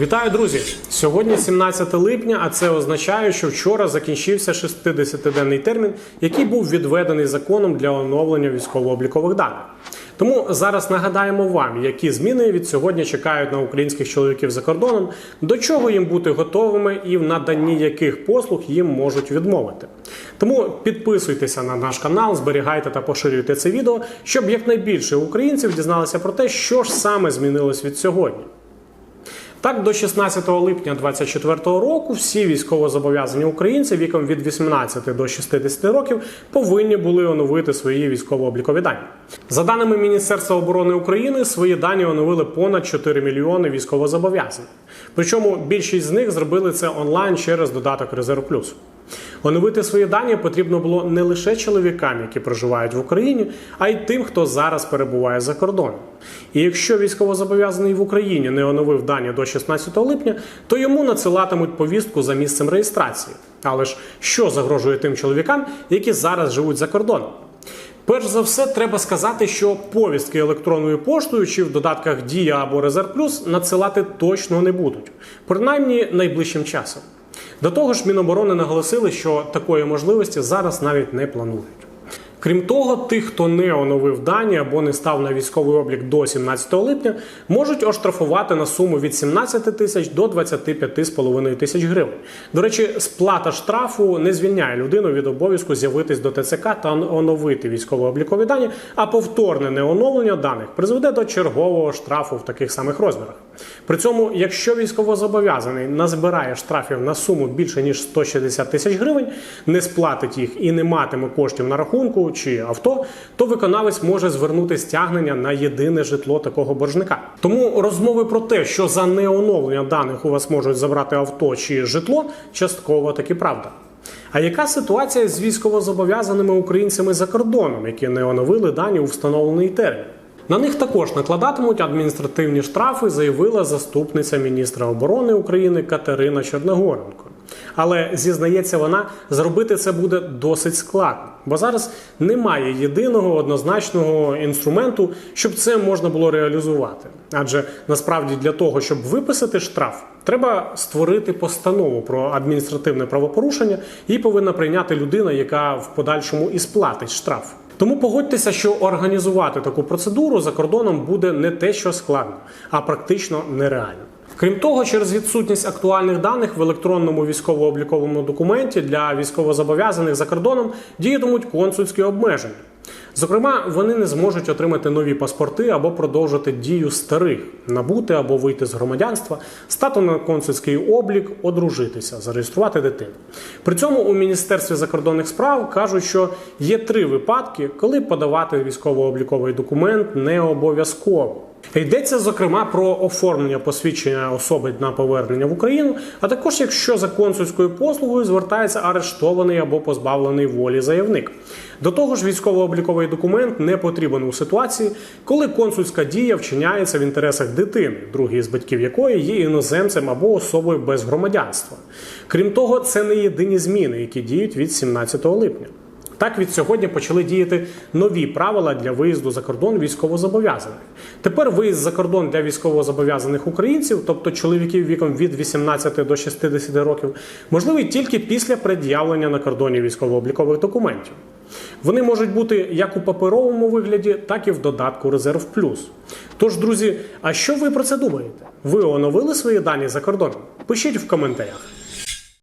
Вітаю, друзі! Сьогодні 17 липня, а це означає, що вчора закінчився 60-денний термін, який був відведений законом для оновлення військово-облікових даних. Тому зараз нагадаємо вам, які зміни від сьогодні чекають на українських чоловіків за кордоном, до чого їм бути готовими і в наданні яких послуг їм можуть відмовити. Тому підписуйтеся на наш канал, зберігайте та поширюйте це відео, щоб якнайбільше українців дізналися про те, що ж саме змінилось від сьогодні. Так, до 16 липня 2024 року всі військовозобов'язані українці віком від 18 до 60 років повинні були оновити свої військово-облікові дані. За даними Міністерства оборони України, свої дані оновили понад 4 мільйони військовозобов'язаних. Причому більшість з них зробили це онлайн через додаток Резерв Плюс. Оновити свої дані потрібно було не лише чоловікам, які проживають в Україні, а й тим, хто зараз перебуває за кордоном. І якщо військовозобов'язаний в Україні не оновив дані до 16 липня, то йому надсилатимуть повістку за місцем реєстрації. Але ж що загрожує тим чоловікам, які зараз живуть за кордоном? Перш за все, треба сказати, що повістки електронною поштою чи в додатках Дія або Резерв Плюс надсилати точно не будуть, принаймні найближчим часом. До того ж, Міноборони наголосили, що такої можливості зараз навіть не планують. Крім того, тих, хто не оновив дані або не став на військовий облік до 17 липня, можуть оштрафувати на суму від 17 тисяч до 25,5 тисяч гривень. До речі, сплата штрафу не звільняє людину від обов'язку з'явитись до ТЦК та оновити військово-облікові дані, а повторне неоновлення даних призведе до чергового штрафу в таких самих розмірах. При цьому, якщо військовозобов'язаний назбирає штрафів на суму більше ніж 160 тисяч гривень, не сплатить їх і не матиме коштів на рахунку чи авто, то виконавець може звернути стягнення на єдине житло такого боржника. Тому розмови про те, що за неоновлення даних у вас можуть забрати авто чи житло, частково таки правда. А яка ситуація з військовозобов'язаними українцями за кордоном, які не оновили дані у встановлений термін? На них також накладатимуть адміністративні штрафи, заявила заступниця міністра оборони України Катерина Чорногоренко. Але зізнається вона, зробити це буде досить складно, бо зараз немає єдиного однозначного інструменту, щоб це можна було реалізувати. Адже насправді для того, щоб виписати штраф, треба створити постанову про адміністративне правопорушення, і повинна прийняти людина, яка в подальшому і сплатить штраф. Тому погодьтеся, що організувати таку процедуру за кордоном буде не те, що складно, а практично нереально. Крім того, через відсутність актуальних даних в електронному військово-обліковому документі для військовозобов'язаних за кордоном діятимуть консульські обмеження. Зокрема, вони не зможуть отримати нові паспорти або продовжити дію старих, набути або вийти з громадянства, стати на консульський облік, одружитися, зареєструвати дитину. При цьому у Міністерстві закордонних справ кажуть, що є три випадки, коли подавати військово-обліковий документ не обов'язково. Йдеться зокрема про оформлення посвідчення особи на повернення в Україну, а також якщо за консульською послугою звертається арештований або позбавлений волі заявник. До того ж, військово-обліковий документ не потрібен у ситуації, коли консульська дія вчиняється в інтересах дитини, другий з батьків якої є іноземцем або особою без громадянства. Крім того, це не єдині зміни, які діють від 17 липня. Так від сьогодні почали діяти нові правила для виїзду за кордон військовозобов'язаних. Тепер виїзд за кордон для військовозобов'язаних українців, тобто чоловіків віком від 18 до 60 років, можливий тільки після пред'явлення на кордоні військово-облікових документів. Вони можуть бути як у паперовому вигляді, так і в додатку Резерв Плюс. Тож, друзі, а що ви про це думаєте? Ви оновили свої дані за кордоном? Пишіть в коментарях.